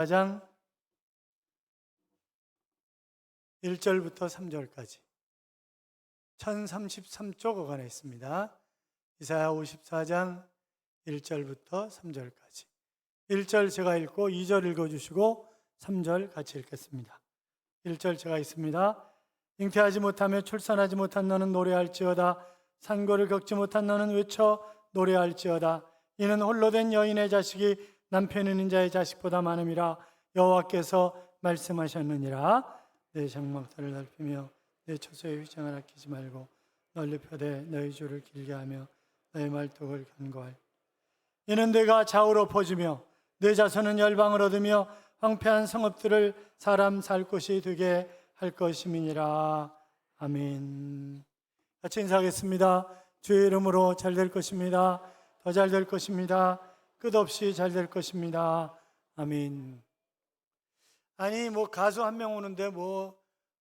4장 1절부터 3절까지 1033쪽 어간에 있습니다. 이사야 54장 1절부터 3절까지 1절 제가 읽고 2절 읽어주시고 3절 같이 읽겠습니다. 1절 제가 있습니다. 잉태하지 못하며 출산하지 못한 너는 노래할지어다 산고를 겪지 못한 너는 외쳐 노래할지어다 이는 홀로 된 여인의 자식이 남편 있는 자의 자식보다 많음이라 여호와께서 말씀하셨느니라. 내 장막들을 넓히며 내 처소의 휘장을 아끼지 말고 널리 펴되 너희 주를 길게 하며 너희 말뚝을 견고할. 이는 내가 좌우로 퍼지며 내 자손은 열방을 얻으며 황폐한 성읍들을 사람 살 곳이 되게 할 것임이니라. 아멘. 같이 인사하겠습니다. 주의 이름으로 잘 될 것입니다. 더 잘 될 것입니다 끝없이 잘 될 것입니다 아멘 아니 뭐 가수 한 명 오는데 뭐,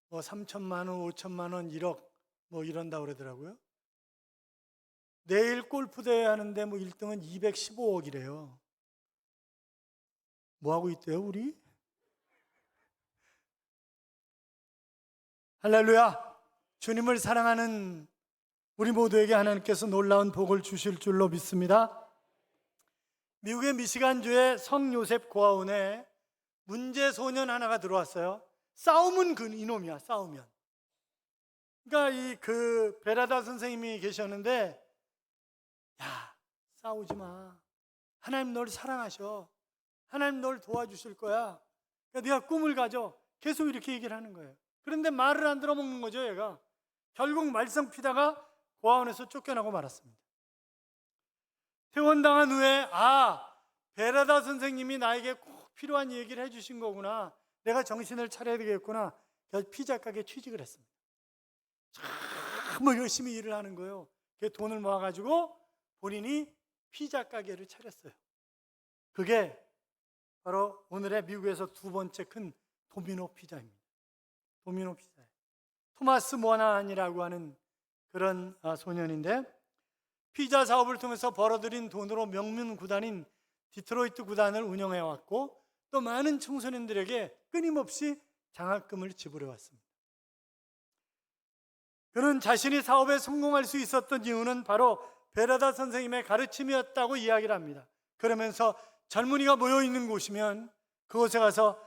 뭐 3천만 원, 5천만 원, 1억 뭐 이런다 그러더라고요. 내일 골프 대회 하는데 뭐 1등은 215억이래요. 뭐 하고 있대요, 우리? 할렐루야. 주님을 사랑하는 우리 모두에게 하나님께서 놀라운 복을 주실 줄로 믿습니다. 미국의 미시간주의 성 요셉 고아원에 문제 소년 하나가 들어왔어요. 싸움은 그 이놈이야. 싸우면. 그러니까 이 그 베라다 선생님이 계셨는데 야 싸우지 마. 하나님 널 사랑하셔. 하나님 널 도와주실 거야. 그러니까 네가 꿈을 가져. 계속 이렇게 얘기를 하는 거예요. 그런데 말을 안 들어먹는 거죠, 얘가. 결국 말썽 피다가 고아원에서 쫓겨나고 말았습니다. 퇴원당한 후에 아 베라다 선생님이 나에게 꼭 필요한 얘기를 해주신 거구나. 내가 정신을 차려야 되겠구나. 그래서 피자 가게 취직을 했습니다. 참 열심히 일을 하는 거예요. 그 돈을 모아가지고 본인이 피자 가게를 차렸어요. 그게 바로 오늘의 미국에서 두 번째 큰 도미노 피자입니다. 도미노 피자. 토마스 모나안이라고 하는 그런 아, 소년인데 피자 사업을 통해서 벌어들인 돈으로 명문 구단인 디트로이트 구단을 운영해 왔고 또 많은 청소년들에게 끊임없이 장학금을 지불해 왔습니다. 그는 자신이 사업에 성공할 수 있었던 이유는 바로 베라다 선생님의 가르침이었다고 이야기를 합니다. 그러면서 젊은이가 모여 있는 곳이면 그곳에 가서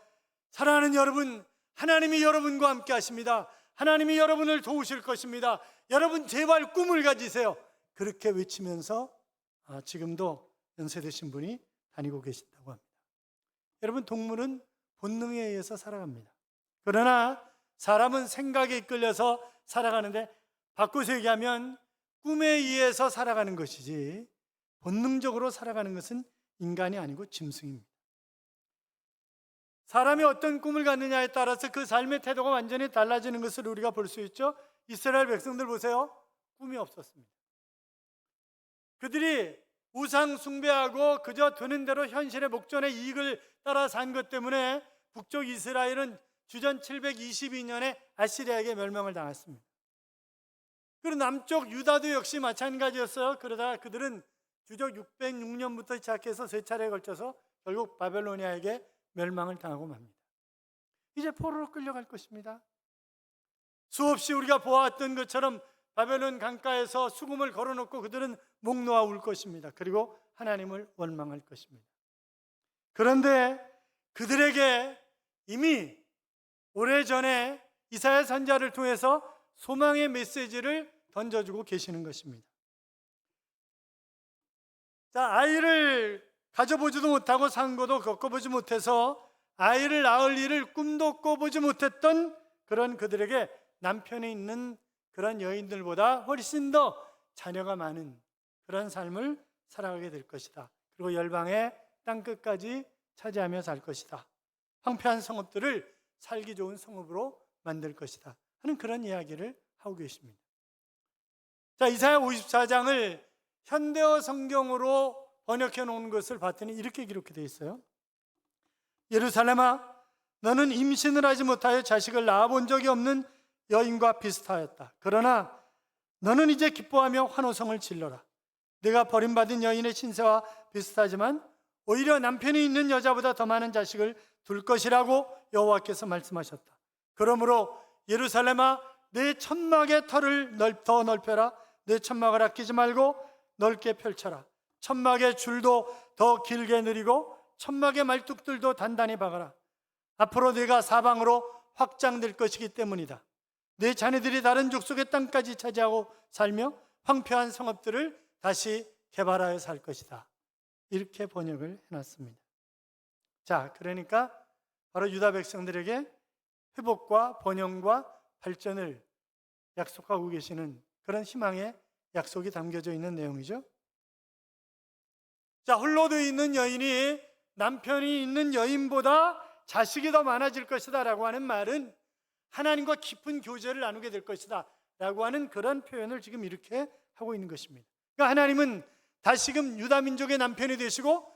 사랑하는 여러분, 하나님이 여러분과 함께 하십니다. 하나님이 여러분을 도우실 것입니다. 여러분 제발 꿈을 가지세요. 그렇게 외치면서 아, 지금도 연세되신 분이 다니고 계신다고 합니다. 여러분 동물은 본능에 의해서 살아갑니다. 그러나 사람은 생각에 이끌려서 살아가는데 바꿔서 얘기하면 꿈에 의해서 살아가는 것이지 본능적으로 살아가는 것은 인간이 아니고 짐승입니다. 사람이 어떤 꿈을 갖느냐에 따라서 그 삶의 태도가 완전히 달라지는 것을 우리가 볼 수 있죠. 이스라엘 백성들 보세요. 꿈이 없었습니다. 그들이 우상 숭배하고 그저 드는 대로 현실의 목전의 이익을 따라 산 것 때문에 북쪽 이스라엘은 주전 722년에 아시리아에게 멸망을 당했습니다. 그리고 남쪽 유다도 역시 마찬가지였어요. 그러다 그들은 주적 606년부터 시작해서 세 차례에 걸쳐서 결국 바벨로니아에게 멸망을 당하고 맙니다. 이제 포로로 끌려갈 것입니다. 수없이 우리가 보았던 것처럼 바벨론 강가에서 수금을 걸어놓고 그들은 목 놓아 울 것입니다. 그리고 하나님을 원망할 것입니다. 그런데 그들에게 이미 오래전에 이사야 선자를 통해서 소망의 메시지를 던져주고 계시는 것입니다. 자, 아이를 가져보지도 못하고 상고도 겪어보지 못해서 아이를 낳을 일을 꿈도 꿔보지 못했던 그런 그들에게 남편이 있는 그런 여인들보다 훨씬 더 자녀가 많은 그런 삶을 살아가게 될 것이다. 그리고 열방의 땅 끝까지 차지하며 살 것이다. 황폐한 성읍들을 살기 좋은 성읍으로 만들 것이다. 하는 그런 이야기를 하고 계십니다. 자, 이사야 54장을 현대어 성경으로 번역해 놓은 것을 봤더니 이렇게 기록되어 있어요. 예루살렘아, 너는 임신을 하지 못하여 자식을 낳아본 적이 없는 여인과 비슷하였다. 그러나 너는 이제 기뻐하며 환호성을 질러라. 내가 버림받은 여인의 신세와 비슷하지만 오히려 남편이 있는 여자보다 더 많은 자식을 둘 것이라고 여호와께서 말씀하셨다. 그러므로 예루살렘아 내 천막의 터를 넓, 더 넓혀라. 내 천막을 아끼지 말고 넓게 펼쳐라. 천막의 줄도 더 길게 늘이고 천막의 말뚝들도 단단히 박아라. 앞으로 내가 사방으로 확장될 것이기 때문이다. 내 자녀들이 다른 족속의 땅까지 차지하고 살며 황폐한 성읍들을 다시 개발하여 살 것이다. 이렇게 번역을 해놨습니다. 자, 그러니까 바로 유다 백성들에게 회복과 번영과 발전을 약속하고 계시는 그런 희망의 약속이 담겨져 있는 내용이죠. 자, 홀로 되어 있는 여인이 남편이 있는 여인보다 자식이 더 많아질 것이다 라고 하는 말은 하나님과 깊은 교제를 나누게 될 것이다 라고 하는 그런 표현을 지금 이렇게 하고 있는 것입니다. 그러니까 하나님은 다시금 유다 민족의 남편이 되시고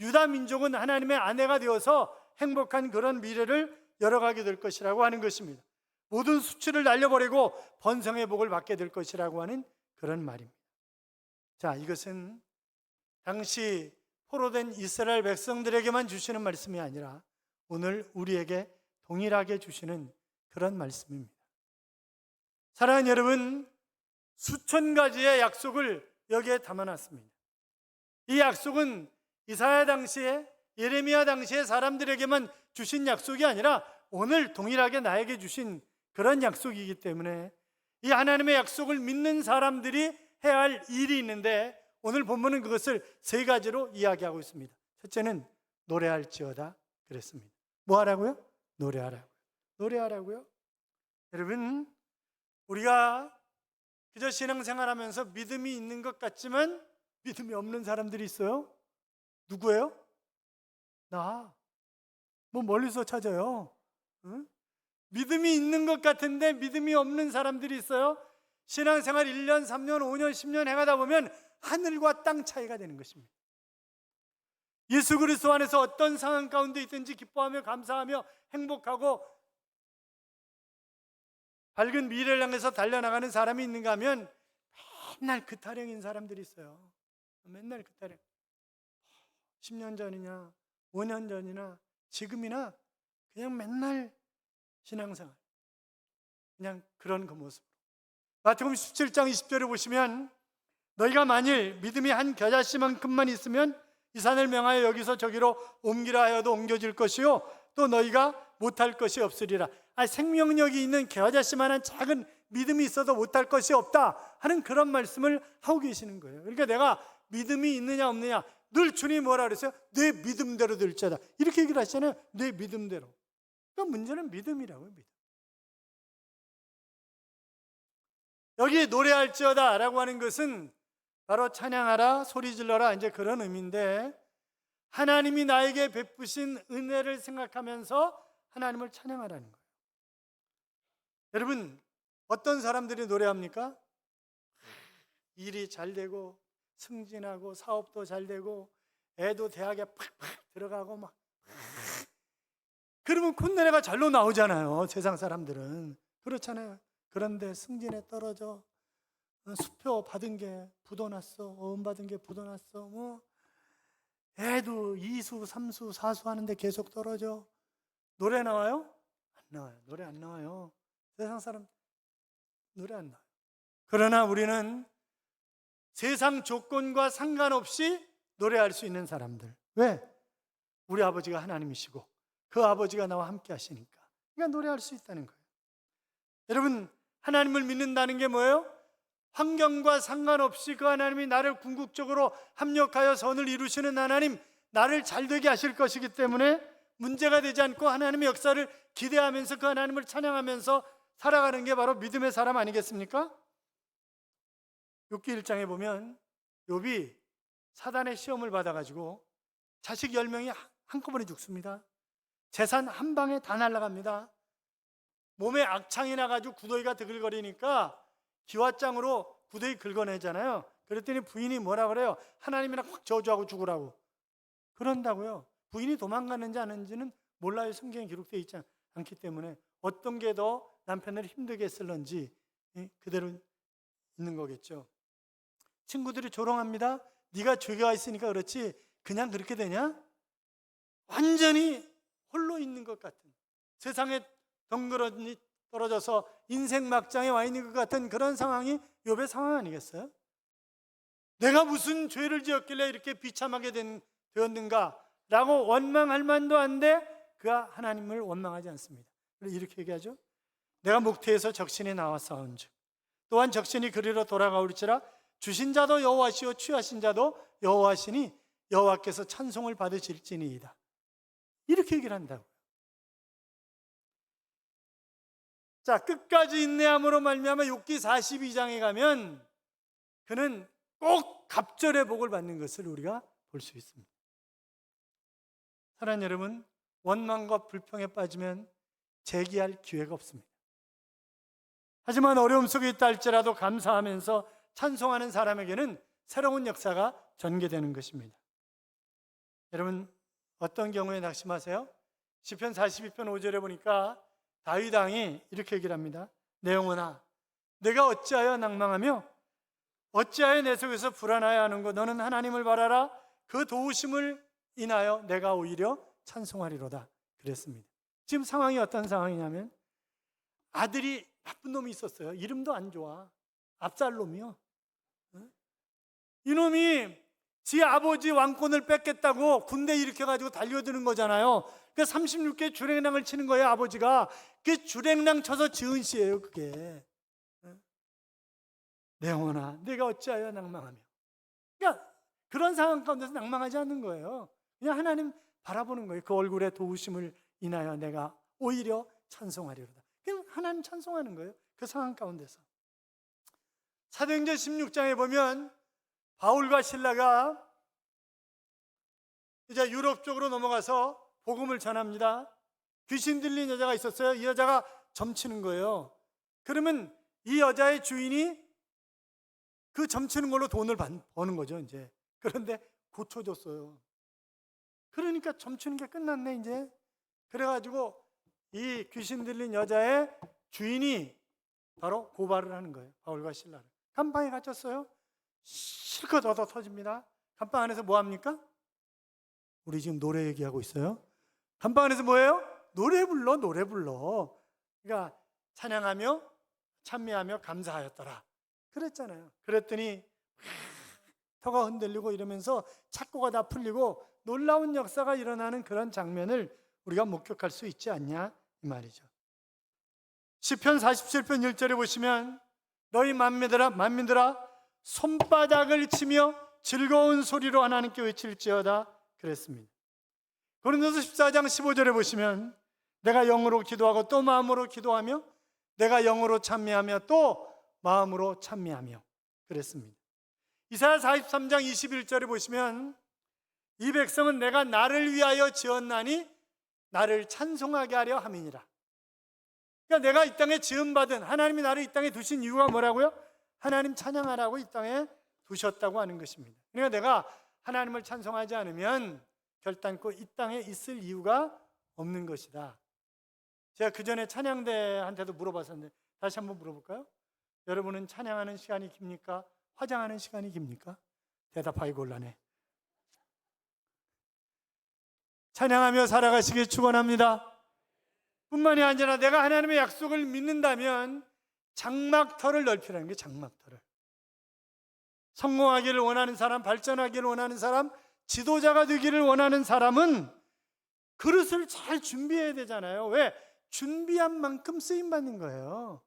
유다 민족은 하나님의 아내가 되어서 행복한 그런 미래를 열어가게 될 것이라고 하는 것입니다. 모든 수치를 날려버리고 번성의 복을 받게 될 것이라고 하는 그런 말입니다. 자, 이것은 당시 포로된 이스라엘 백성들에게만 주시는 말씀이 아니라 오늘 우리에게 동일하게 주시는 그런 말씀입니다. 사랑하는 여러분, 수천 가지의 약속을 여기에 담아놨습니다. 이 약속은 이사야 당시에 예레미야 당시에 사람들에게만 주신 약속이 아니라 오늘 동일하게 나에게 주신 그런 약속이기 때문에 이 하나님의 약속을 믿는 사람들이 해야 할 일이 있는데 오늘 본문은 그것을 세 가지로 이야기하고 있습니다. 첫째는 노래할지어다 그랬습니다. 뭐 하라고요? 노래하라고요. 노래하라고요. 여러분, 우리가 그저 신앙생활 하면서 믿음이 있는 것 같지만 믿음이 없는 사람들이 있어요. 누구예요? 나. 뭐 멀리서 찾아요. 응? 믿음이 있는 것 같은데 믿음이 없는 사람들이 있어요. 신앙생활 1년, 3년, 5년, 10년 해가다 보면 하늘과 땅 차이가 되는 것입니다. 예수 그리스도 안에서 어떤 상황 가운데 있든지 기뻐하며 감사하며 행복하고 밝은 미래를 향해서 달려나가는 사람이 있는가 하면 맨날 그 타령인 사람들이 있어요. 맨날 그 타령. 10년 전이냐, 5년 전이나 지금이나 그냥 맨날 신앙생활. 그냥 그런 그 모습. 마태복음 17장 20절에 보시면 너희가 만일 믿음이 한 겨자씨만큼만 있으면 이 산을 명하여 여기서 저기로 옮기라 하여도 옮겨질 것이요 또 너희가 못할 것이 없으리라. 아, 생명력이 있는 겨자씨만한 작은 믿음이 있어도 못할 것이 없다 하는 그런 말씀을 하고 계시는 거예요. 그러니까 내가 믿음이 있느냐 없느냐 늘 주님이 뭐라 그랬어요? 내 믿음대로 될자다. 이렇게 얘기를 하시잖아요. 내 믿음대로. 그러니까 문제는 믿음이라고요. 믿음. 여기 노래할지어다 라고 하는 것은 바로 찬양하라, 소리 질러라 이제 그런 의미인데 하나님이 나에게 베푸신 은혜를 생각하면서 하나님을 찬양하라는 거예요. 여러분, 어떤 사람들이 노래합니까? 일이 잘 되고 승진하고 사업도 잘 되고 애도 대학에 팍팍 들어가고 막 그러면 콧노래가 잘로 나오잖아요. 세상 사람들은 그렇잖아요. 그런데 승진에 떨어져 어, 수표 받은 게 부도났어. 어음 받은 게 부도났어. 뭐 애도 이수, 삼수, 사수 하는데 계속 떨어져. 노래 나와요? 안 나와요. 노래 안 나와요. 세상 사람 노래 안 나와요. 그러나 우리는 세상 조건과 상관없이 노래할 수 있는 사람들. 왜? 우리 아버지가 하나님이시고 그 아버지가 나와 함께 하시니까. 그러니까 노래할 수 있다는 거예요. 여러분, 하나님을 믿는다는 게 뭐예요? 환경과 상관없이 그 하나님이 나를 궁극적으로 합력하여 선을 이루시는 하나님, 나를 잘 되게 하실 것이기 때문에 문제가 되지 않고 하나님의 역사를 기대하면서 그 하나님을 찬양하면서 살아가는 게 바로 믿음의 사람 아니겠습니까? 욥기 1장에 보면 욥이 사단의 시험을 받아 가지고 자식 10명이 한꺼번에 죽습니다. 재산 한 방에 다 날아갑니다. 몸에 악창이 나가지고 구더기가 드글거리니까 기와장으로 구더기 긁어내잖아요. 그랬더니 부인이 뭐라 그래요? 하나님이나 확 저주하고 죽으라고. 그런다고요. 부인이 도망갔는지 아닌지는 몰라요. 성경에 기록되어 있지 않기 때문에 어떤 게 더 남편을 힘들게 했을런지 그대로 있는 거겠죠. 친구들이 조롱합니다. 네가 죄가 있으니까 그렇지 그냥 그렇게 되냐? 완전히 홀로 있는 것 같은 세상에 덩그러니 떨어져서 인생 막장에 와 있는 것 같은 그런 상황이 욥의 상황 아니겠어요? 내가 무슨 죄를 지었길래 이렇게 비참하게 된, 되었는가라고 원망할 만도 한데 그가 하나님을 원망하지 않습니다. 이렇게 얘기하죠. 내가 목태에서 적신이 나와 싸운즉 또한 적신이 그리로 돌아가올지라 주신 자도 여호와시오 취하신 자도 여호와시니 여호와께서 찬송을 받으실지니이다. 이렇게 얘기를 한다고. 자, 끝까지 인내함으로 말미암아 욥기 42장에 가면 그는 꼭 갑절의 복을 받는 것을 우리가 볼 수 있습니다. 사랑하는 여러분, 원망과 불평에 빠지면 재기할 기회가 없습니다. 하지만 어려움 속에 있다 할지라도 감사하면서 찬송하는 사람에게는 새로운 역사가 전개되는 것입니다. 여러분 어떤 경우에 낙심하세요? 시편 42편 5절에 보니까 다윗 왕이 이렇게 얘기를 합니다. 내 영혼아 내가 어찌하여 낭망하며 어찌하여 내 속에서 불안하여 하는고 너는 하나님을 바라라 그 도우심을 인하여 내가 오히려 찬송하리로다 그랬습니다. 지금 상황이 어떤 상황이냐면 아들이 나쁜 놈이 있었어요. 이름도 안 좋아. 압살롬이요. 어? 이놈이 지 아버지 왕권을 뺏겠다고 군대 일으켜가지고 달려드는 거잖아요. 그 36개 주랭랑을 치는 거예요, 아버지가. 그 주랭랑 쳐서 지은 시예요, 그게. 어? 내 영혼아, 내가 어찌하여 낭망하며. 그러니까 그런 상황 가운데서 낭망하지 않는 거예요. 그냥 하나님 바라보는 거예요. 그 얼굴에 도우심을 인하여 내가 오히려 찬송하리로다. 하나님 찬송하는 거예요. 그 상황 가운데서. 사도행전 16장에 보면 바울과 신라가 이제 유럽 쪽으로 넘어가서 복음을 전합니다. 귀신 들린 여자가 있었어요. 이 여자가 점치는 거예요. 그러면 이 여자의 주인이 그 점치는 걸로 돈을 버는 거죠, 이제. 그런데 고쳐줬어요. 그러니까 점치는 게 끝났네, 이제. 그래가지고 이 귀신 들린 여자의 주인이 바로 고발을 하는 거예요. 바울과 신라를. 감방에 갇혔어요. 실컷 얻어 터집니다. 감방 안에서 뭐 합니까? 우리 지금 노래 얘기하고 있어요. 감방 안에서 뭐예요? 노래 불러, 노래 불러. 그러니까 찬양하며 찬미하며 감사하였더라. 그랬잖아요. 그랬더니 터가 흔들리고 이러면서 착고가 다 풀리고 놀라운 역사가 일어나는 그런 장면을 우리가 목격할 수 있지 않냐 이 말이죠. 시편 47편 1절에 보시면 너희 만민들아 만민들아 손바닥을 치며 즐거운 소리로 하나님께 외칠지어다 그랬습니다. 고린도서 14장 15절에 보시면 내가 영으로 기도하고 또 마음으로 기도하며 내가 영으로 찬미하며 또 마음으로 찬미하며 그랬습니다. 이사야 43장 21절에 보시면 이 백성은 내가 나를 위하여 지었나니 나를 찬송하게 하려 함이니라. 그러니까 내가 이 땅에 지음받은 하나님이 나를 이 땅에 두신 이유가 뭐라고요? 하나님 찬양하라고 이 땅에 두셨다고 하는 것입니다. 그러니까 내가 하나님을 찬송하지 않으면 결단코 이 땅에 있을 이유가 없는 것이다. 제가 그 전에 찬양대한테도 물어봤었는데 다시 한번 물어볼까요? 여러분은 찬양하는 시간이 깁니까? 화장하는 시간이 깁니까? 대답하기 곤란해. 찬양하며 살아가시길 축원합니다. 뿐만이 아니라 내가 하나님의 약속을 믿는다면 장막터를 넓히라는 게 장막터를. 성공하기를 원하는 사람, 발전하기를 원하는 사람, 지도자가 되기를 원하는 사람은 그릇을 잘 준비해야 되잖아요. 왜? 준비한 만큼 쓰임 받는 거예요.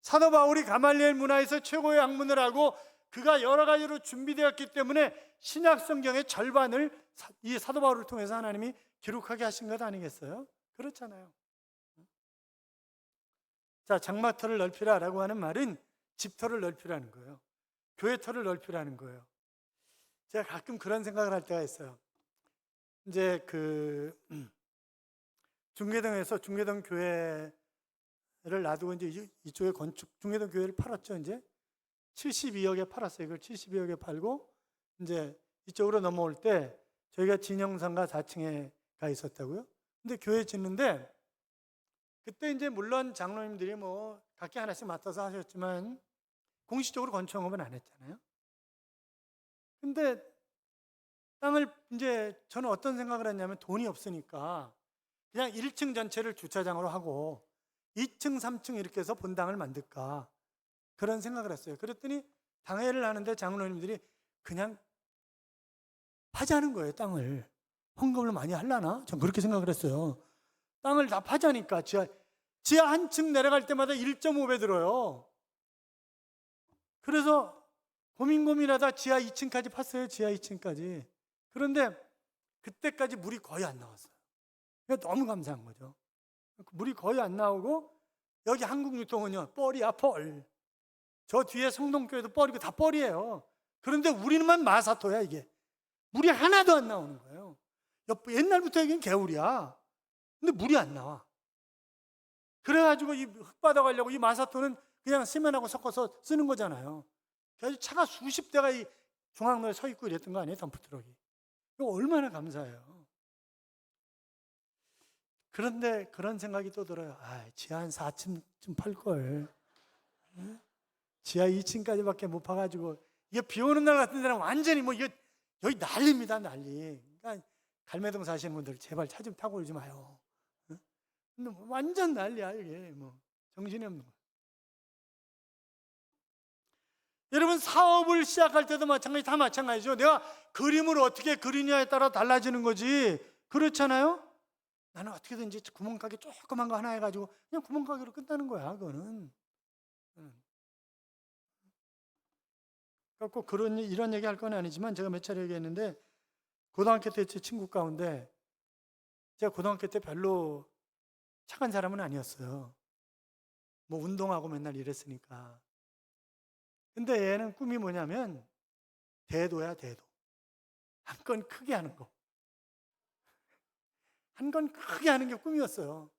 사도 바울이 가말리엘 문화에서 최고의 학문을 하고 그가 여러 가지로 준비되었기 때문에 신약 성경의 절반을 이 사도 바울을 통해서 하나님이 기록하게 하신 것 아니겠어요? 그렇잖아요. 자, 장마터를 넓히라라고 하는 말은 집터를 넓히라는 거예요. 교회터를 넓히라는 거예요. 제가 가끔 그런 생각을 할 때가 있어요. 이제 그 중계동에서 중계동 교회를 놔두고 이제 이쪽에 건축 중계동 교회를 팔았죠. 이제 72억에 팔았어요. 이걸 72억에 팔고 이제 이쪽으로 넘어올 때 저희가 진영상가 4층에 가 있었다고요. 근데 교회 짓는데 그때 이제 물론 장로님들이 뭐 각기 하나씩 맡아서 하셨지만 공식적으로 건축업은 안 했잖아요. 근데 땅을 이제 저는 어떤 생각을 했냐면 돈이 없으니까 그냥 1층 전체를 주차장으로 하고 2층, 3층 이렇게 해서 본당을 만들까 그런 생각을 했어요. 그랬더니 당회를 하는데 장로님들이 그냥 파자는 거예요, 땅을. 헌금을 많이 하려나? 전 그렇게 생각을 했어요. 땅을 다 파자니까 지하 지하 한 층 내려갈 때마다 1.5배 들어요. 그래서 고민 고민하다 지하 2층까지 팠어요. 지하 2층까지. 그런데 그때까지 물이 거의 안 나왔어요. 너무 감사한 거죠. 물이 거의 안 나오고 여기 한국유통은요 뻘이야 뻘. 저 뒤에 성동교회도 뻘이고 다 뻘이에요. 그런데 우리는만 마사토야 이게. 물이 하나도 안 나오는 거예요. 옆- 옛날부터 여기는 개울이야. 근데 물이 안 나와. 그래가지고 이 흙바닥 하려고 이 마사토는 그냥 세면하고 섞어서 쓰는 거잖아요. 그래서 차가 수십 대가 이 중앙로에 서 있고 이랬던 거 아니에요, 덤프트럭이. 이거 얼마나 감사해요. 그런데 그런 생각이 또 들어요. 아, 지하 한 4층쯤 팔걸. 응? 지하 2층까지밖에 못 파가지고 이게 비 오는 날 같은 데는 완전히 뭐 이거 여기 난리입니다, 난리. 그러니까 갈매동 사시는 분들 제발 차 좀 타고 오지 마요. 응? 근데 뭐 완전 난리야 이게 뭐 정신이 없는 거. 여러분 사업을 시작할 때도 마찬가지 다 마찬가지죠. 내가 그림을 어떻게 그리냐에 따라 달라지는 거지. 그렇잖아요. 나는 어떻게든지 구멍가게 조그만 거 하나 해가지고 그냥 구멍가게로 끝나는 거야. 그거는. 응. 꼭 그런 일- 이런 얘기 할 건 아니지만 제가 몇 차례 얘기했는데 고등학교 때 제 친구 가운데 제가 고등학교 때 별로 착한 사람은 아니었어요. 뭐 운동하고 맨날 이랬으니까. 근데 얘는 꿈이 뭐냐면 대도야 대도. 한 건 크게 하는 거. 한 건 크게 하는 게 꿈이었어요.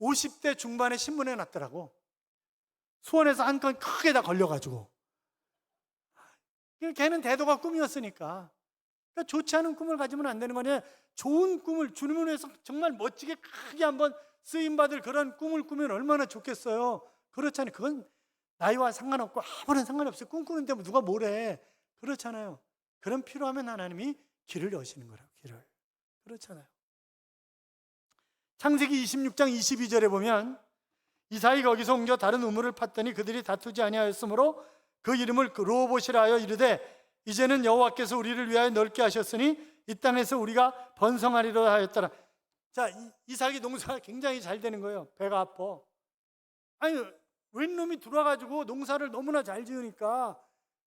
50대 중반에 신문에 났더라고. 수원에서 한 건 크게 다 걸려가지고. 걔는 대도가 꿈이었으니까. 그러니까 좋지 않은 꿈을 가지면 안 되는 거냐. 좋은 꿈을 주님을 위해서 정말 멋지게 크게 한번 쓰임받을 그런 꿈을 꾸면 얼마나 좋겠어요. 그렇잖아요. 그건 나이와 상관없고 아무런 상관없어요. 꿈꾸는데 뭐 누가 뭐래. 그렇잖아요. 그런 필요하면 하나님이 길을 여시는 거라고, 길을. 그렇잖아요. 창세기 26장 22절에 보면 이사이 거기서 옮겨 다른 우물을 팠더니 그들이 다투지 아니하였으므로 그 이름을 로봇이라 하여 이르되 이제는 여호와께서 우리를 위하여 넓게 하셨으니 이 땅에서 우리가 번성하리라 하였더라. 자, 이- 이삭이 농사가 굉장히 잘 되는 거예요. 배가 아파. 아니, 웬 놈이 들어와가지고 농사를 너무나 잘 지으니까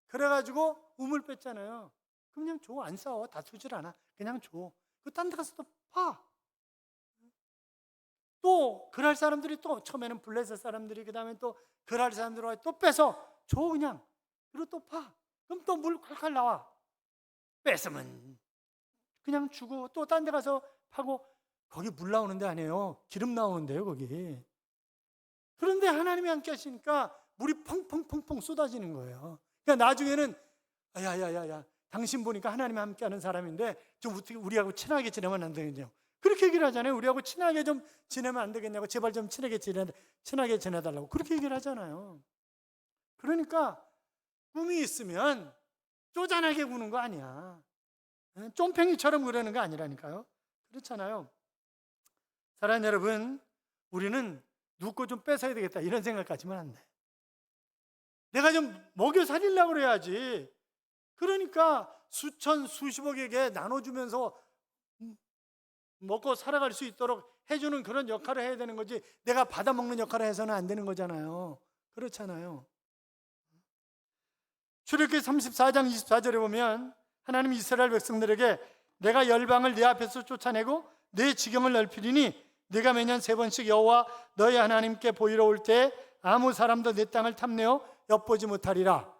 그래가지고 우물 뺐잖아요. 그냥 줘. 안 싸워. 다투질 않아. 그냥 줘. 그 딴 데 가서 또 파. 또 그럴 사람들이 또 처음에는 블레셋 사람들이 그 다음에 또 그럴 사람들이 와또 빼서 줘 그냥. 그리고 또 파. 그럼 또 물 칼칼 나와. 뺏으면 그냥 주고 또 딴 데 가서 파고 거기 물 나오는 데 아니에요. 기름 나오는데요 거기. 그런데 하나님이 함께 하시니까 물이 펑펑펑펑 쏟아지는 거예요. 그러니까 나중에는 야야야야 당신 보니까 하나님이 함께하는 사람인데 좀 어떻게 우리하고 친하게 지내면 안 되겠냐고 그렇게 얘기를 하잖아요. 우리하고 친하게 좀 지내면 안 되겠냐고 제발 좀 친하게 지내 친하게 지내달라고 그렇게 얘기를 하잖아요. 그러니까 꿈이 있으면 쪼잔하게 구는 거 아니야. 예, 쫌팽이처럼 그러는 거 아니라니까요. 그렇잖아요. 사랑하는 여러분, 우리는 거좀 뺏어야 되겠다 이런 생각까지만 안 돼. 내가 좀 먹여 살리려고 그래야지. 그러니까 수천 수십억에게 나눠주면서 음, 먹고 살아갈 수 있도록 해주는 그런 역할을 해야 되는 거지. 내가 받아먹는 역할을 해서는 안 되는 거잖아요. 그렇잖아요. 출애굽기 34장 24절에 보면 하나님 이스라엘 백성들에게 내가 열방을 내 앞에서 쫓아내고 내 지경을 넓히리니 네가 매년 세 번씩 여호와 너희 하나님께 보이러 올 때 아무 사람도 내 땅을 탐내어 엿보지 못하리라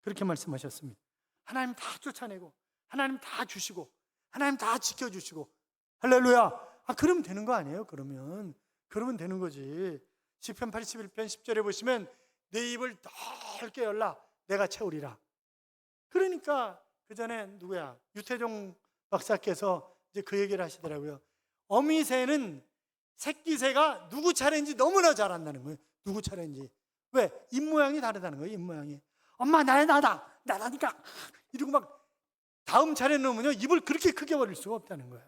그렇게 말씀하셨습니다. 하나님 다 쫓아내고 하나님 다 주시고 하나님 다 지켜주시고 할렐루야. 아 그러면 되는 거 아니에요? 그러면 그러면 되는 거지. 시편 81편 10절에 보시면 내 입을 넓게 열라 내가 채우리라. 그러니까 그 전에 누구야 유태종 박사께서 이제 그 얘기를 하시더라고요. 어미새는 새끼 새가 누구 차례인지 너무나 잘 안다는 거예요. 누구 차례인지. 왜? 입 모양이 다르다는 거예요. 입 모양이. 엄마 나야 나다. 나다니까. 이러고 막 다음 차례 놓으면요 입을 그렇게 크게 벌릴 수가 없다는 거예요.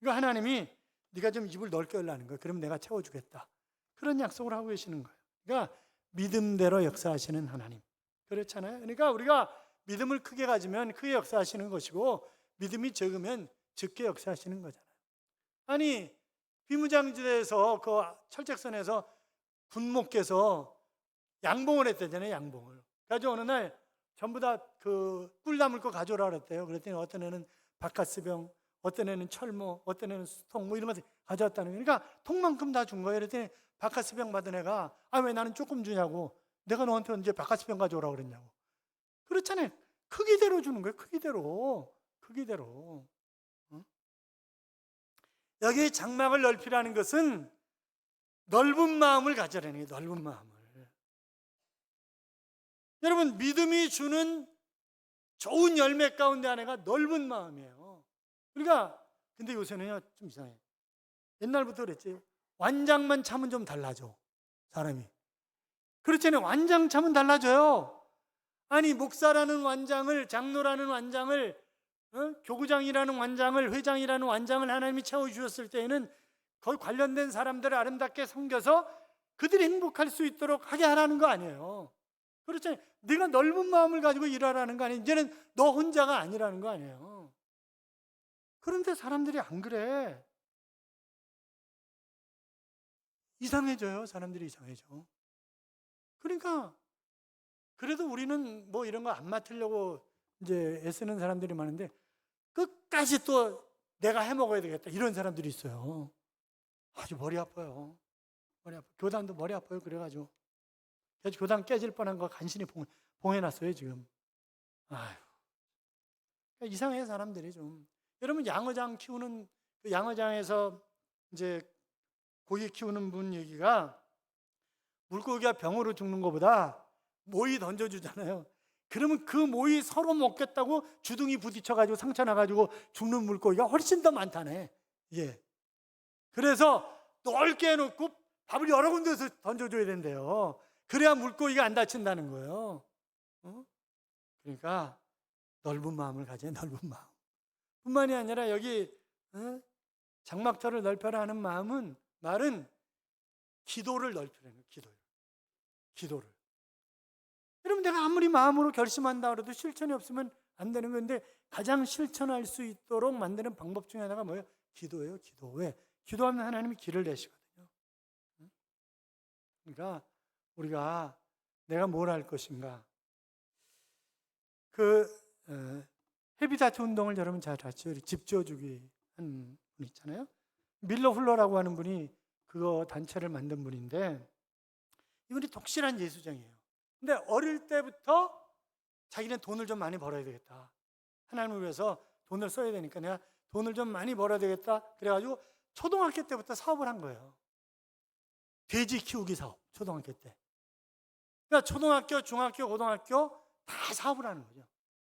그러니까 하나님이 네가 좀 입을 넓게 열라는 거예요. 그럼 내가 채워주겠다. 그런 약속을 하고 계시는 거예요. 그러니까 믿음대로 역사하시는 하나님. 그렇잖아요. 그러니까 우리가 믿음을 크게 가지면 크게 역사하시는 것이고 믿음이 적으면 적게 역사하시는 거잖아요. 아니 비무장지대에서 그 철책선에서 군목께서 양봉을 했대잖아요. 양봉을. 그래서 어느 날 전부 다 그 꿀 담을 거 가져오라 그랬대요. 그랬더니 어떤 애는 바카스병, 어떤 애는 철모, 어떤 애는 수통 뭐 이런 거 가져왔다는 거예요. 그러니까 통만큼 다 준 거예요. 그랬더니 바카스병 받은 애가 아 왜 나는 조금 주냐고 내가 너한테 언제 바카스병 가져오라 그랬냐고. 그렇잖아요. 크기대로 주는 거예요. 크기대로. 크기대로. 어? 여기 장막을 넓히라는 것은 넓은 마음을 가져라는 거예요. 넓은 마음을. 여러분 믿음이 주는 좋은 열매 가운데 하나가 넓은 마음이에요. 우리가 근데 요새는요 좀 이상해. 옛날부터 그랬지. 완장만 참은 좀 달라져 사람이. 그렇잖아요. 완장 참은 달라져요. 아니 목사라는 완장을 장로라는 완장을 어? 교구장이라는 완장을 회장이라는 완장을 하나님이 채워 주셨을 때에는 거기 관련된 사람들을 아름답게 섬겨서 그들이 행복할 수 있도록 하게 하라는 거 아니에요. 그렇잖아요. 네가 넓은 마음을 가지고 일하라는 거 아니에요. 이제는 너 혼자가 아니라는 거 아니에요. 그런데 사람들이 안 그래. 이상해져요. 사람들이 이상해져. 그러니까 그래도 우리는 뭐 이런 거 안 맡으려고 이제 애쓰는 사람들이 많은데 끝까지 또 내가 해 먹어야 되겠다 이런 사람들이 있어요. 아주 머리 아파요. 머리 아파. 교단도 머리 아파요. 그래가지고 그래서 교단 깨질 뻔한 거 간신히 봉, 봉해놨어요 지금. 아휴. 그러니까 이상해 사람들이 좀. 여러분 양어장 키우는 그 양어장에서 이제 고기 키우는 분 얘기가 물고기가 병으로 죽는 것보다 모이 던져주잖아요. 그러면 그 모이 서로 먹겠다고 주둥이 부딪혀가지고 상처 나가지고 죽는 물고기가 훨씬 더 많다네. 예. 그래서 넓게 해놓고 밥을 여러 군데서 던져줘야 된대요. 그래야 물고기가 안 다친다는 거예요. 어? 그러니까 넓은 마음을 가져야 넓은 마음. 뿐만이 아니라 여기 어? 장막터를 넓혀라 하는 마음은 말은 기도를 넓히라는 거예요. 기도를. 여러분 내가 아무리 마음으로 결심한다 그래도 실천이 없으면 안 되는 건데 가장 실천할 수 있도록 만드는 방법 중에 하나가 뭐예요? 기도예요. 기도. 왜? 기도하면 하나님이 길을 내시거든요. 응? 그러니까 우리가 내가 뭘 할 것인가? 그 어, 헤비다트 운동을 여러분 잘 아시죠? 집 지어주기 한 분 있잖아요. 밀러 훌러라고 하는 분이 그거 단체를 만든 분인데 이분이 독실한 예수장이에요. 근데 어릴 때부터 자기는 돈을 좀 많이 벌어야 되겠다. 하나님을 위해서 돈을 써야 되니까 내가 돈을 좀 많이 벌어야 되겠다. 그래가지고 초등학교 때부터 사업을 한 거예요. 돼지 키우기 사업, 초등학교 때. 그러니까 초등학교, 중학교, 고등학교 다 사업을 하는 거죠.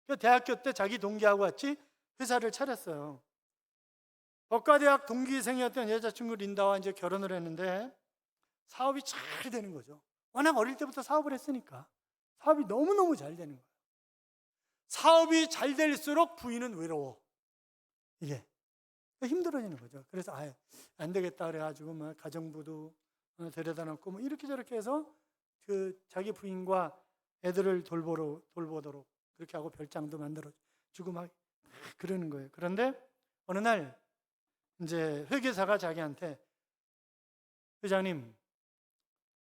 그러니까 대학교 때 자기 동기하고 같이 회사를 차렸어요. 법과대학 동기생이었던 여자친구 린다와 이제 결혼을 했는데 사업이 잘 되는 거죠. 워낙 어릴 때부터 사업을 했으니까 사업이 너무너무 잘 되는 거예요. 사업이 잘 될수록 부인은 외로워. 이게 힘들어지는 거죠. 그래서 아, 안 되겠다 그래가지고 막 가정부도 어, 데려다 놓고 뭐 이렇게 저렇게 해서 그 자기 부인과 애들을 돌보러 돌보도록 그렇게 하고 별장도 만들어 주고 막 그러는 거예요. 그런데 어느 날 이제 회계사가 자기한테 회장님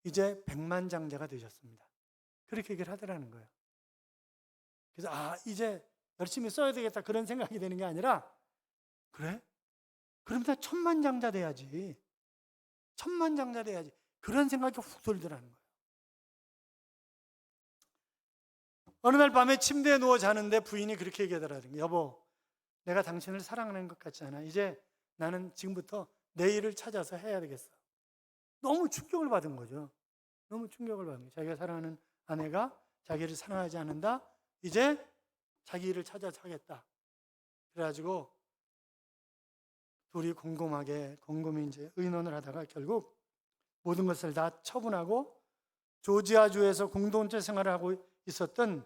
이제 백만장자가 되셨습니다. 그렇게 얘기를 하더라는 거예요. 그래서 아 이제 열심히 써야 되겠다 그런 생각이 되는 게 아니라 그래? 그럼 나 천만장자 돼야지. 천만장자 돼야지. 그런 생각이 훅 돌더라는 거예요. 어느 날 밤에 침대에 누워 자는데 부인이 그렇게 얘기하더라는 거예요. 여보, 내가 당신을 사랑하는 것 같지 않아. 이제 나는 지금부터 내 일을 찾아서 해야 되겠어. 너무 충격을 받은 거죠. 너무 충격을 받은 거예요. 자기가 사랑하는 아내가 자기를 사랑하지 않는다. 이제 자기 일을 찾아서 하겠다. 그래가지고 둘이 곰곰하게 곰곰이 이제 의논을 하다가 결국 모든 것을 다 처분하고 조지아주에서 공동체 생활을 하고 있었던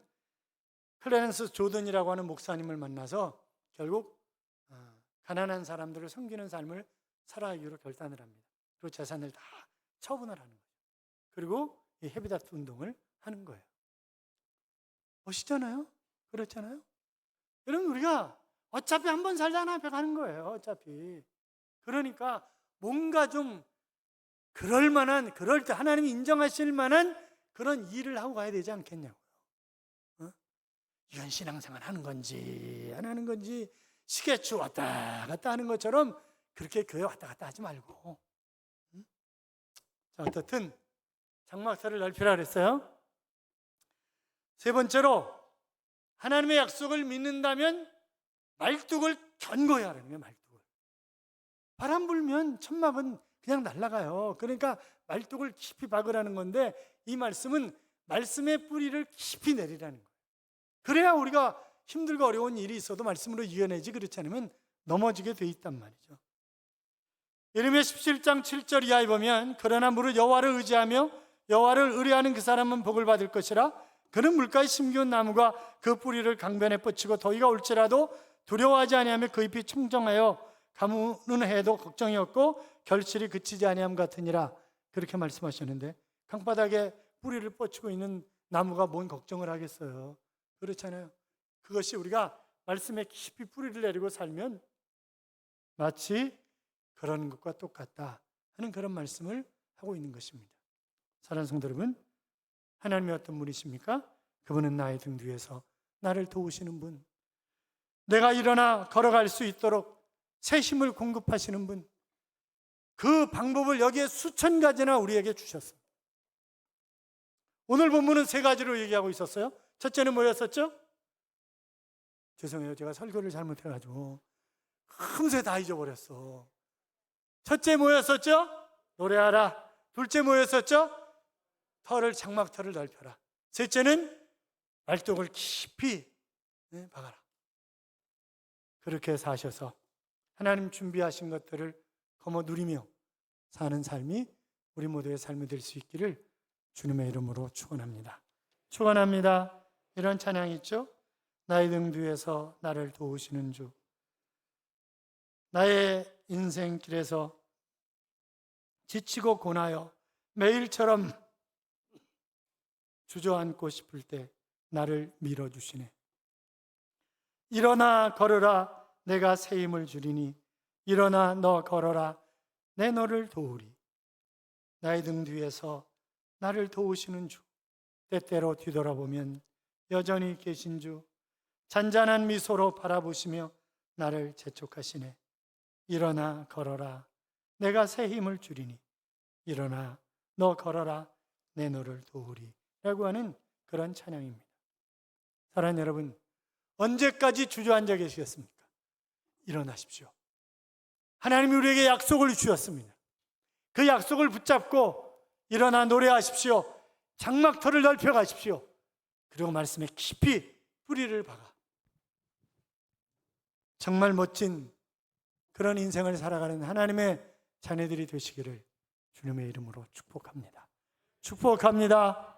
클레렌스 조던이라고 하는 목사님을 만나서 결국 어, 가난한 사람들을 섬기는 삶을 살아가기로 결단을 합니다. 그리고 재산을 다 처분을 하는 거죠. 그리고 이 헤비다트 운동을 하는 거예요. 멋있잖아요? 그렇잖아요? 여러분 우리가 어차피 한 번 살다 하나 앞에 가는 거예요. 어차피. 그러니까 뭔가 좀 그럴 만한 그럴 때 하나님이 인정하실 만한 그런 일을 하고 가야 되지 않겠냐고요. 어? 이건 신앙생활 하는 건지 안 하는 건지 시계추 왔다 갔다 하는 것처럼 그렇게 교회 왔다 갔다 하지 말고. 어떻든 장막사를 넓히라 그랬어요. 세 번째로 하나님의 약속을 믿는다면 말뚝을 견고히 하라는 거예요, 말뚝을. 바람 불면 천막은 그냥 날아가요. 그러니까 말뚝을 깊이 박으라는 건데 이 말씀은 말씀의 뿌리를 깊이 내리라는 거예요. 그래야 우리가 힘들고 어려운 일이 있어도 말씀으로 이겨내지 그렇지 않으면 넘어지게 돼 있단 말이죠. 예레미야 17장 7절 이하에 보면 그러나 무릇 여호와를 의지하며 여호와를 의뢰하는 그 사람은 복을 받을 것이라. 그는 물가에 심기운 나무가 그 뿌리를 강변에 뻗치고 더위가 올지라도 두려워하지 아니하며 그 잎이 청정하여 가무는 해도 걱정이 없고 결실이 그치지 아니함 같으니라. 그렇게 말씀하셨는데 강바닥에 뿌리를 뻗치고 있는 나무가 뭔 걱정을 하겠어요? 그렇잖아요. 그것이 우리가 말씀에 깊이 뿌리를 내리고 살면 마치 그런 것과 똑같다 하는 그런 말씀을 하고 있는 것입니다 사랑하는 성도 여러분 하나님이 어떤 분이십니까? 그분은 나의 등 뒤에서 나를 도우시는 분 내가 일어나 걸어갈 수 있도록 새 힘을 공급하시는 분. 그 방법을 여기에 수천 가지나 우리에게 주셨습니다. 오늘 본문은 세 가지로 얘기하고 있었어요. 첫째는 뭐였었죠? 죄송해요. 제가 설교를 잘못해가지고 금세 다 잊어버렸어. 첫째 뭐였었죠? 노래하라. 둘째 뭐였었죠? 털을 장막털을 넓혀라. 셋째는 말뚝을 깊이 네, 박아라. 그렇게 사셔서 하나님 준비하신 것들을 거머 누리며 사는 삶이 우리 모두의 삶이 될 수 있기를 주님의 이름으로 축원합니다. 축원합니다. 이런 찬양이 있죠. 나의 등 뒤에서 나를 도우시는 주. 나의 인생길에서 지치고 고나여 매일처럼 주저앉고 싶을 때 나를 밀어주시네. 일어나 걸어라 내가 새 힘을 주리니. 일어나 너 걸어라 내 너를 도우리. 나의 등 뒤에서 나를 도우시는 주 때때로 뒤돌아보면 여전히 계신 주 잔잔한 미소로 바라보시며 나를 재촉하시네 일어나 걸어라 내가 새 힘을 주리니 일어나 너 걸어라 내 너를 도우리 라고 하는 그런 찬양입니다 사랑하는 여러분 언제까지 주저앉아 계시겠습니까? 일어나십시오. 하나님이 우리에게 약속을 주셨습니다. 그 약속을 붙잡고 일어나 노래하십시오. 장막터를 넓혀 가십시오. 그리고 말씀에 깊이 뿌리를 박아. 정말 멋진 그런 인생을 살아가는 하나님의 자녀들이 되시기를 주님의 이름으로 축복합니다. 축복합니다.